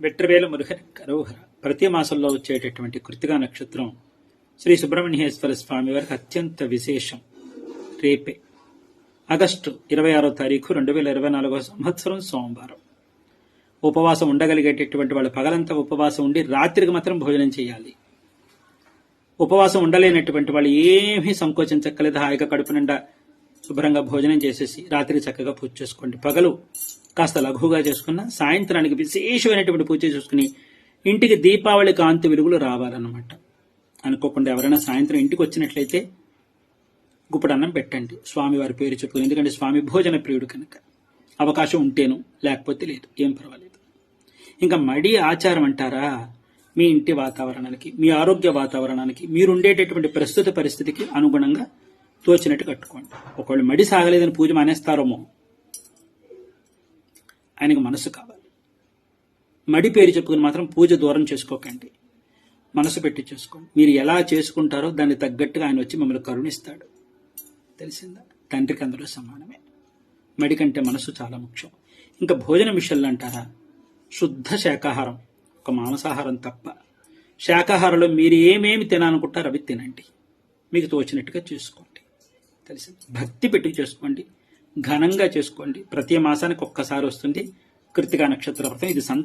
వెట్రవేల మురుగన్ కరోహర ప్రతి మాసంలో వచ్చేటటువంటి కృతిగా నక్షత్రం శ్రీ సుబ్రహ్మణ్యేశ్వర స్వామి వారికి అత్యంత విశేషం. రేపే. ఆగస్టు ఇరవై ఆరో తారీఖు రెండు వేల ఇరవై నాలుగో సంవత్సరం సోమవారం. ఉపవాసం ఉండగలిగేటటువంటి వాళ్ళు పగలంతా ఉపవాసం ఉండి రాత్రికి మాత్రం భోజనం చేయాలి. ఉపవాసం ఉండలేనటువంటి వాళ్ళు ఏమీ సంకోచించక్కలేదు హాయిగా కడుపు నిండా శుభ్రంగా భోజనం చేసేసి రాత్రి చక్కగా పూజ చేసుకోండి. పగలు కాస్త లఘువుగా చేసుకున్న సాయంత్రానికి విశేషమైనటువంటి పూజ చేసుకుని ఇంటికి దీపావళి కాంతి వెలుగులు రావాలన్నమాట. అనుకోకుండా ఎవరైనా సాయంత్రం ఇంటికి వచ్చినట్లయితే గుప్పుడు అన్నం పెట్టండి. స్వామి వారి పేరు చెప్పు ఎందుకంటే స్వామి భోజన ప్రియుడు కనుక అవకాశం ఉంటేను లేకపోతే లేదు ఏం పర్వాలేదు. ఇంకా మడి ఆచారం అంటారా? మీ ఇంటి వాతావరణానికి మీ ఆరోగ్య వాతావరణానికి మీరు ఉండేటటువంటి ప్రస్తుత పరిస్థితికి అనుగుణంగా తోచినట్టు కట్టుకోండి. ఒకవేళ మడి సాగలేదని పూజ మానేస్తారేమో ఆయనకు మనసు కావాలి. మడి పేరు చెప్పుకుని మాత్రం పూజ దూరం చేసుకోకండి. మనసు పెట్టి చేసుకోండి. మీరు ఎలా చేసుకుంటారో దాన్ని తగ్గట్టుగా ఆయన వచ్చి మిమ్మల్ని కరుణిస్తాడు. తెలిసిందా? తండ్రికి అందరూ సమానమే. మడి కంటే మనసు చాలా ముఖ్యం. ఇంకా భోజన విషయంలో అంటారా? శుద్ధ శాకాహారం. ఒక మాంసాహారం తప్ప. శాకాహారంలో మీరు ఏమేమి తినాలనుకుంటారో అవి తినండి. మీకు తోచినట్టుగా చేసుకోండి. తెలిసింది? భక్తి పెట్టి చేసుకోండి. ఘనంగా చేసుకోండి. ప్రతి మాసానికి ఒక్కసారి వస్తుంది. కృతికా నక్షత్ర వ్రతం ఇది సంతాన.